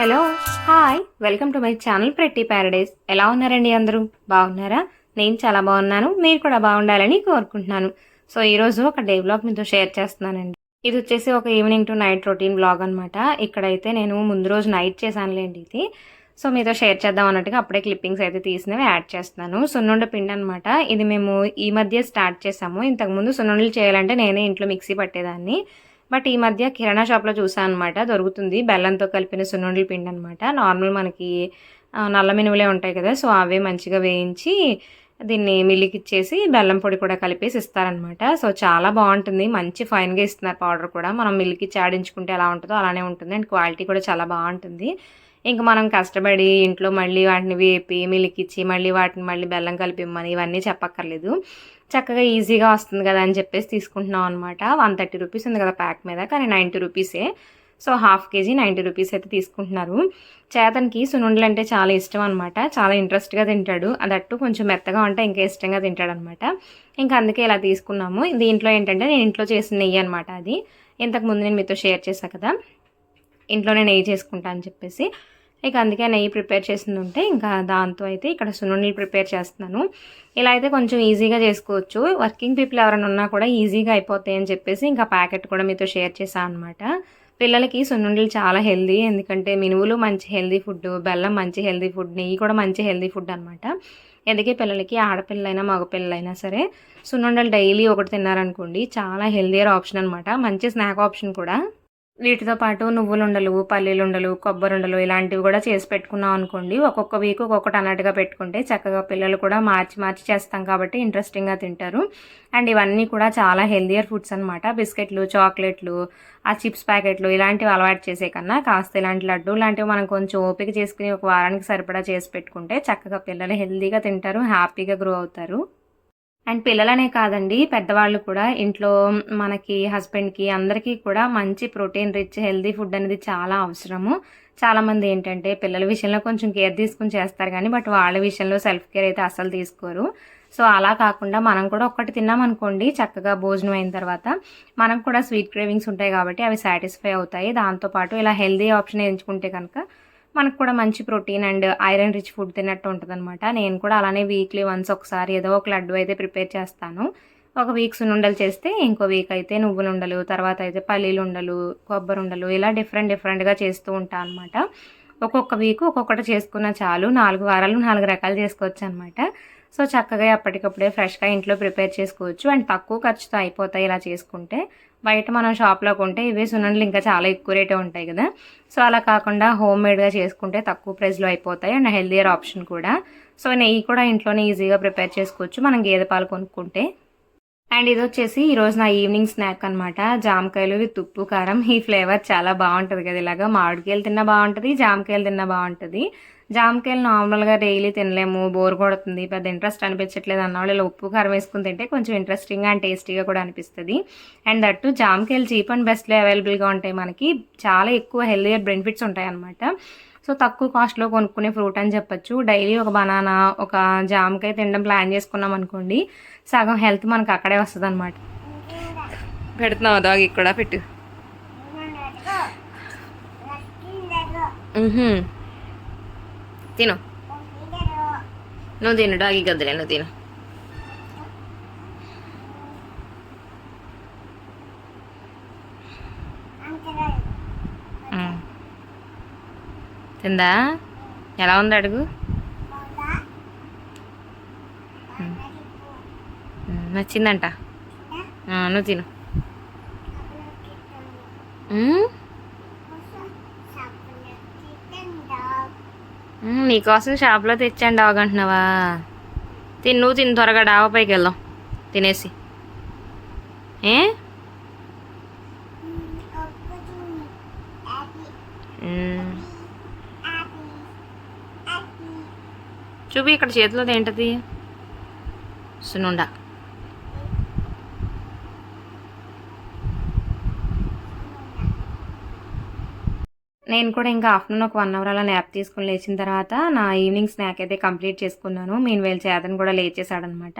Hello hi. Welcome to my channel pretty paradise. ఎలా ఉన్నారండి అందరూ? బాగున్నారా? నేను చాలా బాగున్నాను. మీరు కూడా బాగుండాలని కోరుకుంటున్నాను. సో ఈరోజు ఒక డే బ్లాగ్ మీతో షేర్ చేస్తున్నానండి. ఇది వచ్చేసి ఒక evening to night routine blog అనమాట ఇక్కడైతే నేను ముందు రోజు నైట్ చేశానులేండి ఇది. సో మీతో షేర్ చేద్దాం అన్నట్టుగా అప్పుడే క్లిప్పింగ్స్ అయితే తీసినవి యాడ్ చేస్తున్నాను. సున్నుండ పిండి అనమాట ఇది మేము ఈ మధ్య స్టార్ట్ చేసాము ఇంతకుముందు సున్నుండలు చేయాలంటే నేనే ఇంట్లో మిక్సీ పట్టేదాన్ని. బట్ ఈ మధ్య కిరాణా షాప్లో చూసాను అనమాట దొరుకుతుంది. బెల్లంతో కలిపిన సున్నుండల పిండి అనమాట నార్మల్ మనకి నల్ల మినువులే ఉంటాయి కదా సో అవే మంచిగా వేయించి దీన్ని మిల్లికి ఇచ్చేసి బెల్లం పొడి కూడా కలిపేసి ఇస్తారనమాట సో చాలా బాగుంటుంది. మంచి ఫైన్గా ఇస్తున్నారు పౌడర్ కూడా. మనం మిల్లికి చాడించుకుంటే ఎలా ఉంటుందో అలానే ఉంటుంది. అండ్ క్వాలిటీ కూడా చాలా బాగుంటుంది. ఇంకా మనం కష్టపడి ఇంట్లో మళ్ళీ వాటిని వేపి మిలికిచ్చి మళ్ళీ వాటిని మళ్ళీ బెల్లం కలిపిమ్మని ఇవన్నీ చెప్పక్కర్లేదు. చక్కగా ఈజీగా వస్తుంది కదా అని చెప్పేసి తీసుకుంటున్నాం అనమాట వన్ థర్టీ రూపీస్ ఉంది కదా ప్యాక్ మీద కానీ నైంటీ రూపీసే. So half kg ninety rupees అయితే తీసుకుంటున్నారు. చేతనికి సునుండలు అంటే చాలా ఇష్టం అనమాట చాలా ఇంట్రెస్ట్గా తింటాడు. అదట్టు కొంచెం మెత్తగా ఉంటే ఇంకా ఇష్టంగా తింటాడు అనమాట ఇంకా అందుకే ఇలా తీసుకున్నాము. దీంట్లో ఏంటంటే నేను ఇంట్లో చేసిన నెయ్యి అనమాట అది. ఇంతకు ముందు నేను మీతో షేర్ చేశాను కదా. ఇంట్లో నేను నెయ్యి చేసుకుంటా అని చెప్పేసి. ఇక అందుకే నెయ్యి ప్రిపేర్ చేసింది ఉంటే ఇంకా దాంతో అయితే ఇక్కడ సున్నుండలు ప్రిపేర్ చేస్తున్నాను. ఇలా అయితే కొంచెం ఈజీగా చేసుకోవచ్చు. వర్కింగ్ పీపుల్ ఎవరైనా ఉన్నా కూడా ఈజీగా అయిపోతాయి అని చెప్పేసి ఇంకా ప్యాకెట్ కూడా మీతో షేర్ చేశాను అనమాట పిల్లలకి సున్నుండలు చాలా హెల్దీ ఎందుకంటే మినువులు మంచి హెల్దీ ఫుడ్ బెల్లం మంచి హెల్దీ ఫుడ్ నెయ్యి కూడా మంచి హెల్దీ ఫుడ్ అనమాట అందుకే పిల్లలకి ఆడపిల్లలైనా మగపిల్లలైనా సరే సున్నుండలు డైలీ ఒకటి తిన్నారనుకోండి చాలా హెల్దియర్ ఆప్షన్ అనమాట మంచి స్నాక్ ఆప్షన్ కూడా. వీటితో పాటు నువ్వులుండలు పల్లీలుండలు కొబ్బరుండలు ఇలాంటివి కూడా చేసి పెట్టుకున్నాం అనుకోండి. ఒక్కొక్క వీక్ ఒక్కొక్కటి అన్నట్టుగా పెట్టుకుంటే చక్కగా పిల్లలు కూడా మార్చి మార్చి చేస్తాం కాబట్టి ఇంట్రెస్టింగ్గా తింటారు. అండ్ ఇవన్నీ కూడా చాలా హెల్దియర్ ఫుడ్స్ అనమాట బిస్కెట్లు చాక్లెట్లు ఆ చిప్స్ ప్యాకెట్లు ఇలాంటివి అలవాటు చేసే కన్నా కాస్త ఇలాంటి లడ్డు లాంటివి మనం కొంచెం ఓపిక చేసుకుని ఒక వారానికి సరిపడా చేసి పెట్టుకుంటే చక్కగా పిల్లలు హెల్దీగా తింటారు హ్యాపీగా గ్రో అవుతారు. అండ్ పిల్లలనే కాదండి పెద్దవాళ్ళు కూడా. ఇంట్లో మనకి హస్బెండ్కి అందరికీ కూడా మంచి ప్రోటీన్ రిచ్ హెల్దీ ఫుడ్ అనేది చాలా అవసరము. చాలామంది ఏంటంటే పిల్లల విషయంలో కొంచెం కేర్ తీసుకుని చేస్తారు కానీ బట్ వాళ్ళ విషయంలో సెల్ఫ్ కేర్ అయితే అసలు తీసుకోరు. సో అలా కాకుండా మనం కూడా ఒక్కటి తిన్నాం అనుకోండి చక్కగా భోజనం అయిన తర్వాత మనం కూడా స్వీట్ క్రేవింగ్స్ ఉంటాయి కాబట్టి అవి సాటిస్ఫై అవుతాయి. దాంతోపాటు ఇలా హెల్దీ ఆప్షన్ ఎంచుకుంటే కనుక మనకు కూడా మంచి protein and iron rich food తిన్నట్టు ఉంటుంది అనమాట నేను కూడా అలానే వీక్లీ వన్స్ ఒకసారి ఏదో ఒక లడ్డు అయితే ప్రిపేర్ చేస్తాను. ఒక వీక్ సున్నుండలు చేస్తే ఇంకో వీక్ అయితే నువ్వులు ఉండలు తర్వాత అయితే పల్లీలు ఉండలు కొబ్బరి ఉండలు ఇలా డిఫరెంట్ డిఫరెంట్గా చేస్తూ ఉంటాను అనమాట ఒక్కొక్క వీక్ ఒక్కొక్కటి చేసుకున్న చాలు. నాలుగు వారాలు నాలుగు రకాలు చేసుకోవచ్చు అనమాట సో చక్కగా ఎప్పటికప్పుడే ఫ్రెష్గా ఇంట్లో ప్రిపేర్ చేసుకోవచ్చు. అండ్ తక్కువ ఖర్చుతో అయిపోతాయి ఇలా చేసుకుంటే. బయట మనం షాప్లో కొంటే ఇవే సున్నుండలు ఇంకా చాలా ఎక్కువ రేటే ఉంటాయి కదా. సో అలా కాకుండా హోమ్ మేడ్గా చేసుకుంటే తక్కువ ప్రైస్లో అయిపోతాయి. అండ్ హెల్దియర్ ఆప్షన్ కూడా. సో నెయ్యి కూడా ఇంట్లోనే ఈజీగా ప్రిపేర్ చేసుకోవచ్చు. మనం గేదె పాలు కొనుక్కుంటే. అండ్ ఇది వచ్చేసి ఈరోజు నా ఈవినింగ్ స్నాక్ అనమాట జామకాయలు విత్ ఉప్పు కారం. ఈ ఫ్లేవర్ చాలా బాగుంటుంది కదా ఇలాగా. మామిడికాయలు తిన్నా బాగుంటుంది జామకాయలు తిన్నా బాగుంటుంది. జామకాయలు నార్మల్గా డైలీ తినలేము బోర్ కొడుతుంది పెద్ద ఇంట్రెస్ట్ అనిపించట్లేదు అన్న వాళ్ళు ఇలా ఉప్పు కారం వేసుకుని తింటే కొంచెం ఇంట్రెస్టింగ్గా అండ్ టేస్టీగా కూడా అనిపిస్తుంది. అండ్ దట్టు జామకాయలు చీప్ అండ్ బెస్ట్లో అవైలబుల్గా ఉంటాయి మనకి. చాలా ఎక్కువ హెల్దియర్ బెనిఫిట్స్ ఉంటాయి అనమాట సో తక్కువ కాస్ట్లో కొనుక్కునే ఫ్రూట్ అని చెప్పొచ్చు. డైలీ ఒక బనానా ఒక జామకాయ తినడం ప్లాన్ చేసుకున్నాం అనుకోండి సగం హెల్త్ మనకు అక్కడే వస్తుంది అనమాట పెడుతున్నావు? డాగ్ ఇక్కడ పెట్టు. తిను నువ్వు తిను డాగి గద్దలే నువ్వు తిను తిందా ఎలా ఉంది అడుగు నచ్చిందంట ఆ, నువ్వు తిను మ్? మ్, నీకోసం షాప్లో తెచ్చాను డాగ్ అంటున్నావా? తిను నువ్వు త్వరగా డాబా పైకి వెళ్దాం. తినేసి. ఏ? చూపి ఇక్కడ చేతిలో ఏంటది? సునుండా నేను కూడా ఇంకా ఆఫ్టర్నూన్ ఒక వన్ అవర్ అలా న్యాప్ తీసుకుని లేచిన తర్వాత నా ఈవినింగ్ స్నాక్ అయితే కంప్లీట్ చేసుకున్నాను. మీన్ వేలు చేతను కూడా లేచేసాడనమాట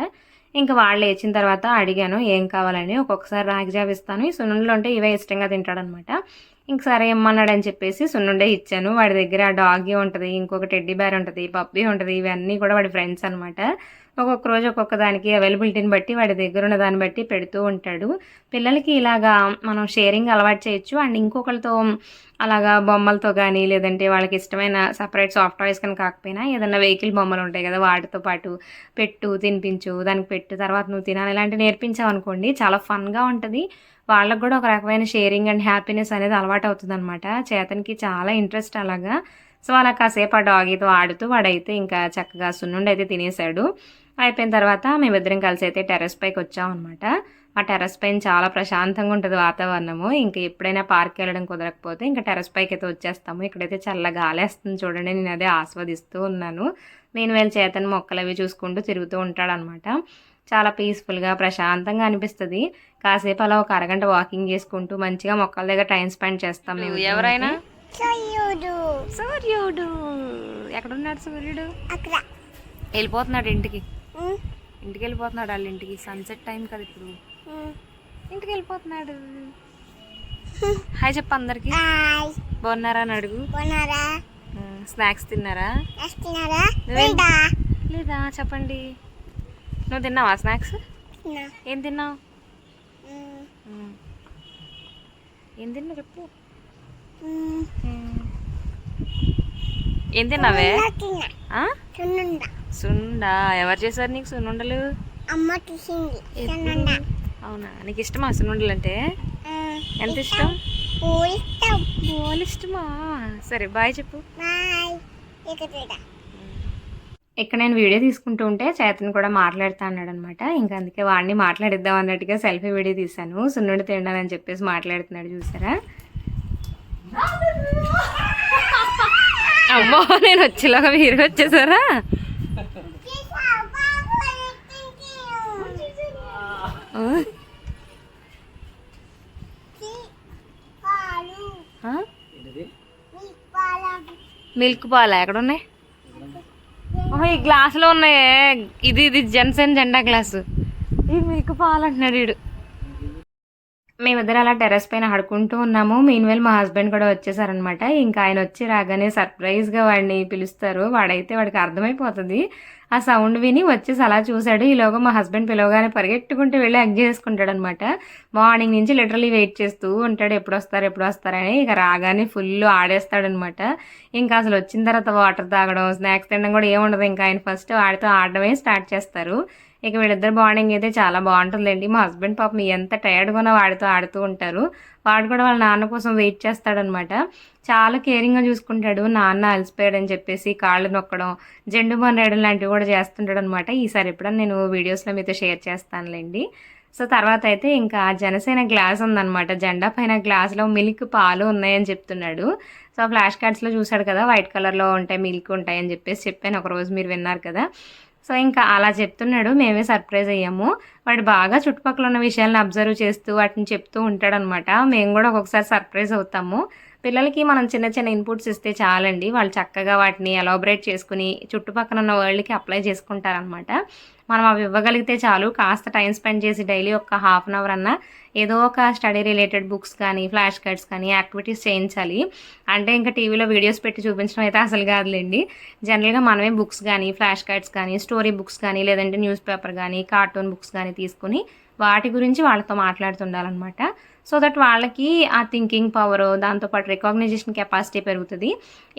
ఇంకా వాళ్ళు లేచిన తర్వాత అడిగాను ఏం కావాలని? ఒక్కొక్కసారి రాగి జావ ఇస్తాను. ఈ సున్నుండలు ఉంటే ఇవే ఇష్టంగా తింటాడనమాట. ఇంక సరే ఇమ్మన్నాడని చెప్పేసి సున్నుండే ఇచ్చాను. వాడి దగ్గర డాగీ ఉంటుంది ఇంకొక టెడ్డీ బ్యార్ ఉంటుంది పప్పీ ఉంటుంది ఇవన్నీ కూడా వాడి ఫ్రెండ్స్ అనమాట ఒక్కొక్క రోజు ఒక్కొక్క దానికి అవైలబిలిటీని బట్టి వాడి దగ్గర ఉన్న దాన్ని బట్టి పెడుతూ ఉంటాడు. పిల్లలకి ఇలాగా మనం షేరింగ్ అలవాటు చేయొచ్చు. అండ్ ఇంకొకరితో అలాగా బొమ్మలతో కానీ లేదంటే వాళ్ళకి ఇష్టమైన సపరేట్ సాఫ్ట్ టాయ్స్ కానీ కాకపోయినా ఏదైనా వెహికల్ బొమ్మలు ఉంటాయి కదా వాటితో పాటు పెట్టు తినిపించు దానికి పెట్టు తర్వాత నువ్వు తినాలి ఇలాంటివి నేర్పించావు అనుకోండి చాలా ఫన్గా ఉంటుంది. వాళ్ళకు కూడా ఒక రకమైన షేరింగ్ అండ్ హ్యాపీనెస్ అనేది అలవాటు అవుతుంది అనమాట చేతనికి చాలా ఇంట్రెస్ట్ అలాగా. సో అలా కాసేపు ఆ డాగీతో ఆడుతూ వాడైతే ఇంకా చక్కగా సున్నుండి అయితే తినేశాడు అయిపోయిన తర్వాత మేమిద్దరం కలిసి అయితే టెర్రస్ పైకి వచ్చామన్నమాట. ఆ టెర్రస్ పైన చాలా ప్రశాంతంగా ఉంటుంది వాతావరణము. ఇంకా ఎప్పుడైనా పార్క్ వెళ్ళడం కుదరకపోతే ఇంకా టెర్రస్ పైకి అయితే వచ్చేస్తాము. ఇక్కడైతే చల్ల గాలేస్తుంది చూడండి నేను అదే ఆస్వాదిస్తూ ఉన్నాను. నేను వీళ్ళ చేతని మొక్కలు అవి చూసుకుంటూ తిరుగుతూ ఉంటాడనమాట చాలా పీస్ఫుల్గా ప్రశాంతంగా అనిపిస్తుంది. కాసేపు అలా ఒక అరగంట వాకింగ్ చేసుకుంటూ మంచిగా మొక్కల దగ్గర టైం స్పెండ్ చేస్తాం మేము ఎవరైనా సూర్యుడు. సూర్యుడు. ఎక్కడున్నాడు సూర్యుడు? అక్కడ. వెళ్ళిపోతున్నాడు ఇంటికి. ఇంటికి వెళ్ళిపోతున్నాడు వాళ్ళ ఇంటికి. సన్సెట్ టైం కదా ఇప్పుడు. ఇంటికి వెళ్ళిపోతున్నాడు. హాయ్ చెప్పు అందరికి. బాగున్నారా అని అడుగు. స్నాక్స్ తిన్నారా? లేదా? చెప్పండి. నువ్వు తిన్నావా స్నాక్స్? ఏం తిన్నావు? ఏం తిన్నావు చెప్పు. ఏం తిన్నావే? సున్నుండ. ఎవరు చేశారు నీకు సున్నుండలు? అమ్మ చూసింది సున్నుండ. అవునా? నీకు ఇష్టమా సున్నుండలు అంటే? ఎంత ఇష్టం. ఇష్టమా? సరే బాయ్ చెప్పు. ఇక్కడ నేను వీడియో తీసుకుంటూ ఉంటే చేతన్ కూడా మాట్లాడుతా అన్నాడు అనమాట ఇంకా అందుకే వాడిని మాట్లాడిద్దాం అన్నట్టుగా సెల్ఫీ వీడియో తీశాను. సున్నుండి తిండాలని చెప్పేసి మాట్లాడుతున్నాడు చూసారా? అమ్మో నేను వచ్చేలాగా మీరు వచ్చేసారా? మిల్క్ పాలా? ఎక్కడ ఉన్నాయి ఈ గ్లాసులో ఉన్నాయే. ఇది ఇది జెన్సన్ జెండా గ్లాసు. ఈ మిల్క్ పాలు అంటున్నాడు వీడు మేమిద్దరు అలా టెర్రస్ పైన ఆడుకుంటూ ఉన్నాము. మీన్వేల్ మా హస్బెండ్ కూడా వచ్చేసారనమాట ఇంకా ఆయన వచ్చి రాగానే సర్ప్రైజ్గా వాడిని పిలుస్తారు. వాడైతే వాడికి అర్థమైపోతుంది. ఆ సౌండ్ విని వచ్చేసి అలా చూశాడు. ఈలోగా మా హస్బెండ్ పిలవగానే పరిగెట్టుకుంటూ వెళ్ళి హగ్ చేసుకుంటాడు అనమాట మార్నింగ్ నుంచి లిటరలీ వెయిట్ చేస్తూ ఉంటాడు. ఎప్పుడు వస్తారు ఎప్పుడు వస్తారని ఇక రాగానే ఫుల్ ఆడేస్తాడనమాట. ఇంకా అసలు వచ్చిన తర్వాత వాటర్ తాగడం స్నాక్స్ తినడం కూడా ఏముండదు ఇంకా ఆయన ఫస్ట్ వాడితో ఆడడమే స్టార్ట్ చేస్తారు. ఇక వీళ్ళిద్దరు బాండింగ్ అయితే చాలా బాగుంటుందండి మా హస్బెండ్ పాపం ఎంత టైర్డ్గా ఉన్న వాడితో ఆడుతూ ఉంటారు. వాడు కూడా వాళ్ళ నాన్న కోసం వెయిట్ చేస్తాడనమాట. చాలా కేరింగ్గా చూసుకుంటాడు. నాన్న అలసిపోయాడని చెప్పేసి కాళ్ళు నొక్కడం జెండు మనరేయడం లాంటివి కూడా చేస్తుంటాడు అనమాట ఈసారి ఎప్పుడన్నా నేను వీడియోస్లో మీతో షేర్ చేస్తానులేండి. సో తర్వాత అయితే ఇంకా జనసేన గ్లాస్ ఉందన్నమాట జెండా పైన గ్లాస్లో మిల్క్ పాలు ఉన్నాయని చెప్తున్నాడు. సో ఫ్లాష్ కార్డ్స్లో చూశాడు కదా వైట్ కలర్లో ఉంటాయి మిల్క్ ఉంటాయని చెప్పేసి చెప్పాను. ఒకరోజు మీరు విన్నారు కదా. సో ఇంకా అలా చెప్తున్నాడు. మేమే సర్ప్రైజ్ అయ్యాము. వాడు బాగా చుట్టుపక్కల ఉన్న విషయాలను అబ్జర్వ్ చేస్తూ వాటిని చెప్తూ ఉంటాడనమాట. మేము కూడా ఒక్కొక్కసారి సర్ప్రైజ్ అవుతాము. పిల్లలకి మనం చిన్న చిన్న ఇన్పుట్స్ ఇస్తే చాలండి. వాళ్ళు చక్కగా వాటిని ఎలాబరేట్ చేసుకుని చుట్టుపక్కల ఉన్న వరల్డ్కి అప్లై చేసుకుంటారనమాట. మనం అవి ఇవ్వగలిగితే చాలు. కాస్త టైం స్పెండ్ చేసి డైలీ ఒక హాఫ్ అన్ అవర్ అన్నా ఏదో ఒక స్టడీ రిలేటెడ్ బుక్స్ కానీ ఫ్లాష్ కార్డ్స్ కానీ యాక్టివిటీస్ చేయించాలి. అంటే ఇంకా టీవీలో వీడియోస్ పెట్టి చూపించడం అయితే అసలు కాదులేండి. జనరల్గా మనమే బుక్స్ కానీ ఫ్లాష్ కార్డ్స్ కానీ స్టోరీ బుక్స్ కానీ లేదంటే న్యూస్ పేపర్ కానీ కార్టూన్ బుక్స్ కానీ తీసుకుని వాటి గురించి వాళ్ళతో మాట్లాడుతుండాలన్నమాట. సో దట్ వాళ్ళకి ఆ థింకింగ్ పవర్ దాంతోపాటు రికగ్నైజేషన్ కెపాసిటీ పెరుగుతుంది.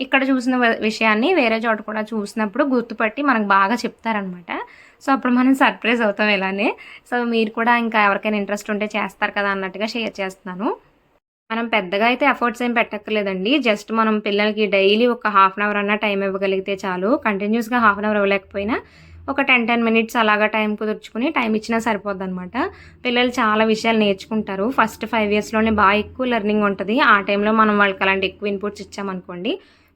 ఇక్కడ చూసిన విషయాన్ని వేరే చోట కూడా చూసినప్పుడు గుర్తుపట్టి మనకు బాగా చెప్తారనమాట సో అప్పుడు మనం సర్ప్రైజ్ అవుతాం ఇలానే. సో మీరు కూడా ఇంకా ఎవరికైనా ఇంట్రెస్ట్ ఉంటే చేస్తారు కదా అన్నట్టుగా షేర్ చేస్తున్నాను. మనం పెద్దగా అయితే ఎఫర్ట్స్ ఏం పెట్టక్కర్లేదండి. జస్ట్ మనం పిల్లలకి డైలీ ఒక హాఫ్ అన్ అవర్ అన్న టైం ఇవ్వగలిగితే చాలు. కంటిన్యూస్గా హాఫ్ అన్ అవర్ ఇవ్వలేకపోయినా ఒక టెన్ టెన్ మినిట్స్ అలాగా టైం కుదుర్చుకుని టైం ఇచ్చినా సరిపోద్ది అనమాట పిల్లలు చాలా విషయాలు నేర్చుకుంటారు. ఫస్ట్ ఫైవ్ ఇయర్స్లోనే బాగా ఎక్కువ లెర్నింగ్ ఉంటుంది. ఆ టైంలో మనం వాళ్ళకి అలాంటి ఎక్కువ ఇన్పుట్స్ ఇచ్చామనుకోండి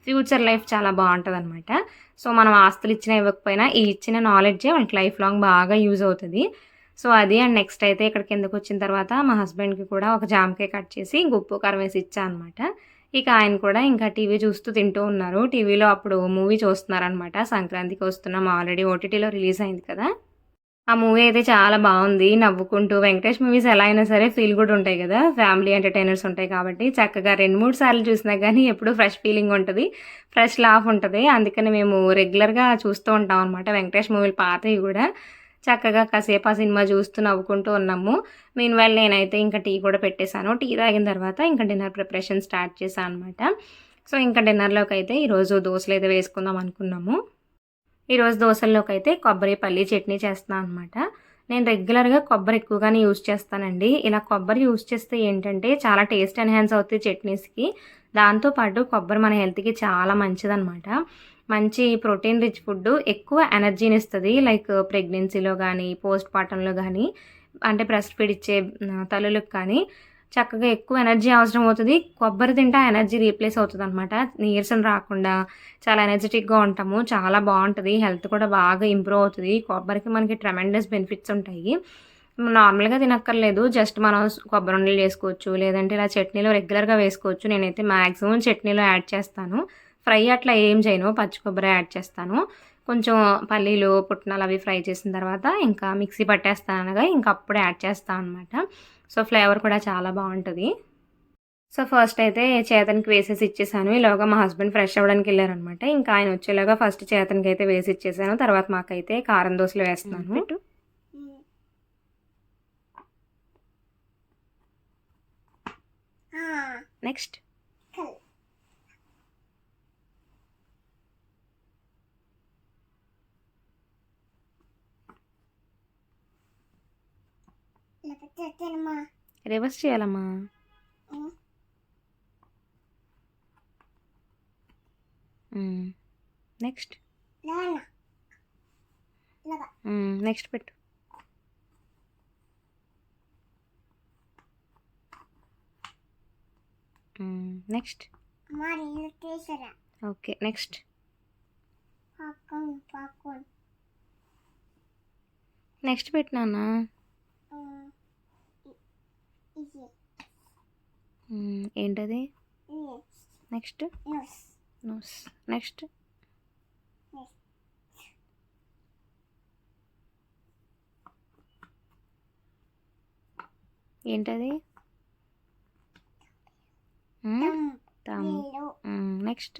ఫ్యూచర్ లైఫ్ చాలా బాగుంటుంది అనమాట సో మనం ఆస్తులు ఇచ్చినా ఇవ్వకపోయినా ఈ ఇచ్చిన నాలెడ్జే వాళ్ళకి లైఫ్ లాంగ్ బాగా యూజ్ అవుతుంది. సో అది అండ్ నెక్స్ట్ అయితే ఇక్కడ కిందకు వచ్చిన తర్వాత మా హస్బెండ్కి కూడా ఒక జామకాయ కట్ చేసి గుప్పు కారం వేసి ఇచ్చా అనమాట ఇక ఆయన కూడా ఇంకా టీవీ చూస్తూ తింటూ ఉన్నారు. టీవీలో అప్పుడు మూవీ చూస్తున్నారనమాట సంక్రాంతికి వస్తున్నాం. ఆల్రెడీ ఓటీటీలో రిలీజ్ అయింది కదా. ఆ మూవీ అయితే చాలా బాగుంది. నవ్వుకుంటూ వెంకటేష్ మూవీస్ ఎలా అయినా సరే ఫీల్ గుడ్ ఉంటాయి కదా. ఫ్యామిలీ ఎంటర్టైనర్స్ ఉంటాయి కాబట్టి చక్కగా రెండు మూడు సార్లు చూసినా కానీ ఎప్పుడు ఫ్రెష్ ఫీలింగ్ ఉంటుంది. ఫ్రెష్ లాఫ్ ఉంటుంది. అందుకని మేము రెగ్యులర్గా చూస్తూ ఉంటాం అనమాట వెంకటేష్ మూవీలు పాతవి కూడా. చక్కగా కాసేపు ఆ సినిమా చూస్తూ నవ్వుకుంటూ ఉన్నాము. మీన్ వైల్ నేనైతే ఇంకా టీ కూడా పెట్టేశాను. టీ తాగిన తర్వాత ఇంకా డిన్నర్ ప్రిపరేషన్ స్టార్ట్ చేశాను అనమాట సో ఇంకా డిన్నర్లోకి అయితే ఈరోజు దోశలు అయితే వేసుకుందాం అనుకున్నాము. ఈరోజు దోశల్లోకి అయితే కొబ్బరి పల్లి చట్నీ చేస్తున్నాను అనమాట నేను రెగ్యులర్గా కొబ్బరి ఎక్కువగానే యూజ్ చేస్తానండి. ఇలా కొబ్బరి యూజ్ చేస్తే ఏంటంటే చాలా టేస్ట్ ఎన్హాన్స్ అవుతాయి చట్నీస్కి. దాంతోపాటు కొబ్బరి మన హెల్త్కి చాలా మంచిదన్నమాట. మంచి ప్రోటీన్ రిచ్ ఫుడ్ ఎక్కువ ఎనర్జీని ఇస్తుంది. లైక్ ప్రెగ్నెన్సీలో కానీ పోస్ట్ పార్టంలో కానీ అంటే బ్రెస్ట్ ఫీడ్ ఇచ్చే తల్లులకు కానీ. చక్కగా ఎక్కువ ఎనర్జీ అవసరం అవుతుంది. కొబ్బరి తింటే ఆ ఎనర్జీ రీప్లేస్ అవుతుంది అనమాట నీరసం రాకుండా చాలా ఎనర్జెటిక్గా ఉంటాము. చాలా బాగుంటుంది. హెల్త్ కూడా బాగా ఇంప్రూవ్ అవుతుంది. కొబ్బరికి మనకి ట్రెమెండస్ బెనిఫిట్స్ ఉంటాయి. నార్మల్గా తినక్కర్లేదు. జస్ట్ మనం కొబ్బరి ఉండలు చేసుకోవచ్చు లేదంటే ఇలా చట్నీలో రెగ్యులర్గా వేసుకోవచ్చు. నేనైతే మ్యాక్సిమం చట్నీలో యాడ్ చేస్తాను. ఫ్రై అట్లా ఏం చేయను. పచ్చి కొబ్బరి యాడ్ చేస్తాను. కొంచెం పల్లీలు పుట్నాలు అవి ఫ్రై చేసిన తర్వాత ఇంకా మిక్సీ పట్టేస్తాను అనగా ఇంకా అప్పుడు యాడ్ చేస్తాను అనమాట సో ఫ్లేవర్ కూడా చాలా బాగుంటుంది. సో ఫస్ట్ అయితే చేతన్కి వేసేసి ఇచ్చేసాను. ఈలోగా మా హస్బెండ్ ఫ్రెష్ అవ్వడానికి వెళ్ళారనమాట. ఇంకా ఆయన వచ్చేలాగా ఫస్ట్ చేతన్కి అయితే వేసి ఇచ్చేసాను. తర్వాత మాకైతే కారం దోశలు వేస్తున్నాను. నెక్స్ట్. రివర్స్ చేయాలమ్మా. నెక్స్ట్. నెక్స్ట్ పెట్టు. నెక్స్ట్. Okay next. నెక్స్ట్ పెట్టినానా ఏంటది? ఇది నెక్స్ట్ నోస్ నెక్స్ట్ ఏంటది తమ్ నీళ్ళు నెక్స్ట్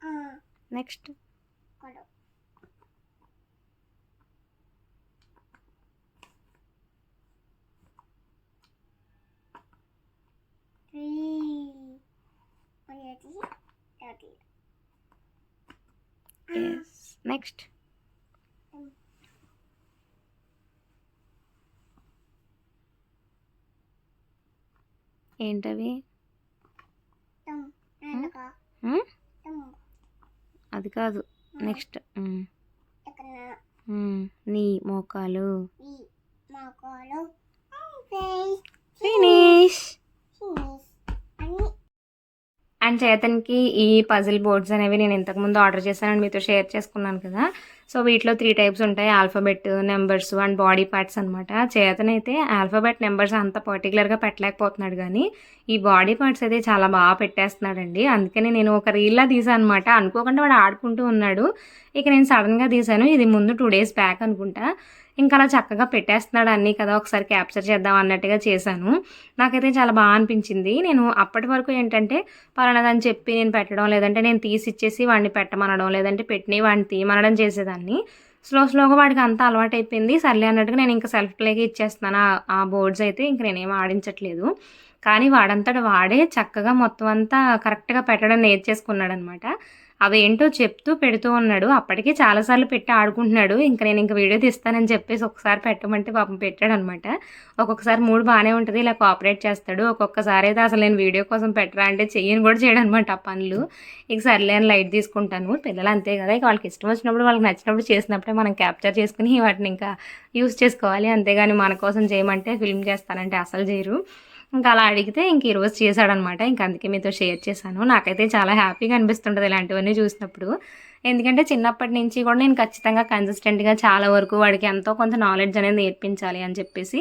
ఆ నెక్స్ట్. నెక్స్ట్ ఏంటవి తమ్ నాలుక Hmm? తమ్ అది కాదు. నెక్స్ట్. నీ మోకాలు. ఫినిష్ అండ్ చేతన్కి ఈ పజిల్ బోర్డ్స్ అనేవి నేను ఇంతకుముందు ఆర్డర్ చేశానని మీతో షేర్ చేసుకున్నాను కదా. సో వీటిలో త్రీ టైప్స్ ఉంటాయి. Alphabet numbers and body parts అనమాట చేతన్ అయితే ఆల్ఫాబెట్ నెంబర్స్ అంత పర్టికులర్గా పెట్టలేకపోతున్నాడు కానీ ఈ బాడీ పార్ట్స్ అయితే చాలా బాగా పెట్టేస్తున్నాడండి. అందుకని నేను ఒక రీల్లా తీసాను అనమాట అనుకోకుండా వాడు ఆడుకుంటూ ఉన్నాడు. ఇక నేను సడన్గా తీసాను. ఇది ముందు టూ డేస్ బ్యాక్ అనుకుంటా. ఇంకా అలా చక్కగా పెట్టేస్తున్నాడు అన్నీ కదా. ఒకసారి క్యాప్చర్ చేద్దాం అన్నట్టుగా చేశాను. నాకైతే చాలా బాగా అనిపించింది. నేను అప్పటి వరకు ఏంటంటే పలానాదని చెప్పి నేను పెట్టడం లేదంటే నేను తీసి ఇచ్చేసి వాడిని పెట్టమనడం లేదంటే పెట్టిన వాడిని తీయమనడం చేసేదాన్ని. స్లో స్లోగా వాడికి అంతా అలవాటు అయిపోయింది సర్లే అన్నట్టుగా నేను ఇంకా సెల్ఫ్ ప్లేకి ఇచ్చేస్తున్నాను. ఆ- ఆ బోర్డ్స్ అయితే ఇంక నేనేం ఆడించట్లేదు. కానీ వాడంతట వాడే చక్కగా మొత్తం అంతా కరెక్ట్గా పెట్టడం నేర్చేసుకున్నాడు అనమాట అవేంటో చెప్తూ పెడుతూ ఉన్నాడు. అప్పటికే చాలాసార్లు పెట్టి ఆడుకుంటున్నాడు. ఇంకా నేను ఇంకా వీడియో తీస్తానని చెప్పేసి ఒకసారి పెట్టమంటే పాపం పెట్టాడు అనమాట ఒక్కొక్కసారి మూడు బాగానే ఉంటుంది. ఇలా కోఆపరేట్ చేస్తాడు. ఒక్కొక్కసారి అయితే అసలు నేను వీడియో కోసం పెట్టరా అంటే చెయ్యను కూడా చేయడం అనమాట ఆ పనులు. ఇక సర్లే అని లైట్ తీసుకుంటాను. పిల్లలు అంతే కదా. ఇక వాళ్ళకి ఇష్టం వచ్చినప్పుడు వాళ్ళకి నచ్చినప్పుడు చేసినప్పుడే మనం క్యాప్చర్ చేసుకుని వాటిని ఇంకా యూస్ చేసుకోవాలి. అంతేగాని మన కోసం చేయమంటే ఫిల్మ్ చేస్తానంటే అసలు చేయరు. ఇంకా అలా అడిగితే ఇంక ఈరోజు చేశాడనమాట. ఇంక అందుకే మీతో షేర్ చేశాను. నాకైతే చాలా హ్యాపీగా అనిపిస్తుంటుంది ఇలాంటివన్నీ చూసినప్పుడు. ఎందుకంటే చిన్నప్పటి నుంచి కూడా నేను ఖచ్చితంగా కన్సిస్టెంట్గా చాలా వరకు వాడికి ఎంతో కొంత నాలెడ్జ్ అనేది నేర్పించాలి అని చెప్పేసి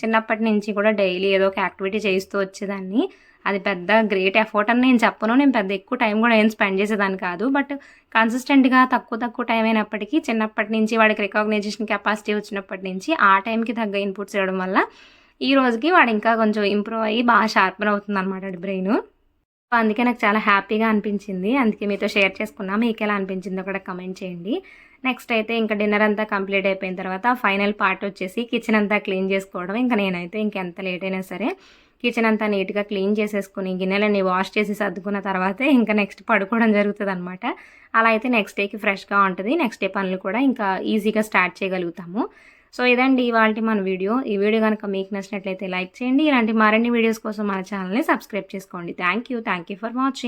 చిన్నప్పటి నుంచి కూడా డైలీ ఏదో ఒక యాక్టివిటీ చేస్తూ వచ్చేదాన్ని. అది పెద్ద గ్రేట్ ఎఫర్ట్ అని నేను చెప్పను. నేను పెద్ద ఎక్కువ టైం కూడా ఏం స్పెండ్ చేసేదాన్ని కాదు. బట్ కన్సిస్టెంట్గా తక్కువ తక్కువ టైం అయినప్పటికీ చిన్నప్పటి నుంచి వాడికి రికగ్నైజేషన్ కెపాసిటీ వచ్చినప్పటి నుంచి ఆ టైంకి తగ్గ ఇన్పుట్స్ ఇవ్వడం వల్ల ఈ రోజుకి వాడు ఇంకా కొంచెం ఇంప్రూవ్ అయ్యి బాగా షార్పన్ అవుతుంది అనమాట బ్రెయిన్ అందుకే నాకు చాలా హ్యాపీగా అనిపించింది. అందుకే మీతో షేర్ చేసుకున్నా. మీకు ఎలా అనిపించిందో కూడా కమెంట్ చేయండి. నెక్స్ట్ అయితే ఇంకా డిన్నర్ అంతా కంప్లీట్ అయిపోయిన తర్వాత ఫైనల్ పార్ట్ వచ్చేసి కిచెన్ అంతా క్లీన్ చేసుకోవడం. ఇంకా నేనైతే ఇంకెంత లేట్ అయినా సరే కిచెన్ అంతా నీట్గా క్లీన్ చేసేసుకుని గిన్నెలని వాష్ చేసి సర్దుకున్న తర్వాతే ఇంకా నెక్స్ట్ పడుకోవడం జరుగుతుంది అనమాట అలా అయితే నెక్స్ట్ డేకి ఫ్రెష్గా ఉంటుంది. నెక్స్ట్ డే పనులు కూడా ఇంకా ఈజీగా స్టార్ట్ చేయగలుగుతాము. సో ఇదండి ఇవాళ మన వీడియో. ఈ వీడియో కనుక మీకు నచ్చినట్లయితే లైక్ చేయండి. ఇలాంటి మరిన్ని వీడియోస్ కోసం మన ఛానల్ని సబ్స్క్రైబ్ చేసుకోండి. Thank you thank you for watching